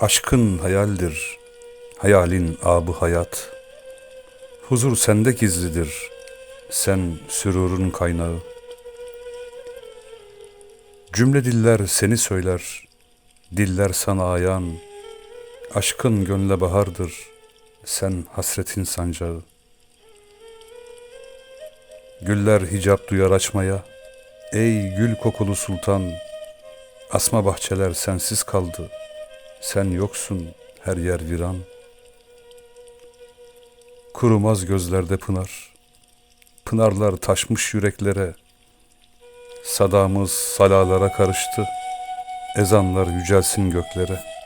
Aşkın hayaldir, hayalin abı hayat. Huzur sende gizlidir, sen sürurun kaynağı. Cümle diller seni söyler, diller sana ayan. Aşkın gönle bahardır, sen hasretin sancağı. Güller hicap duyar açmaya, ey gül kokulu sultan. Asma bahçeler sensiz kaldı, sen yoksun her yer viran. Kurumaz gözlerde pınar, pınarlar taşmış yüreklere. Sadamız salalara karıştı, ezanlar yücelsin göklere.''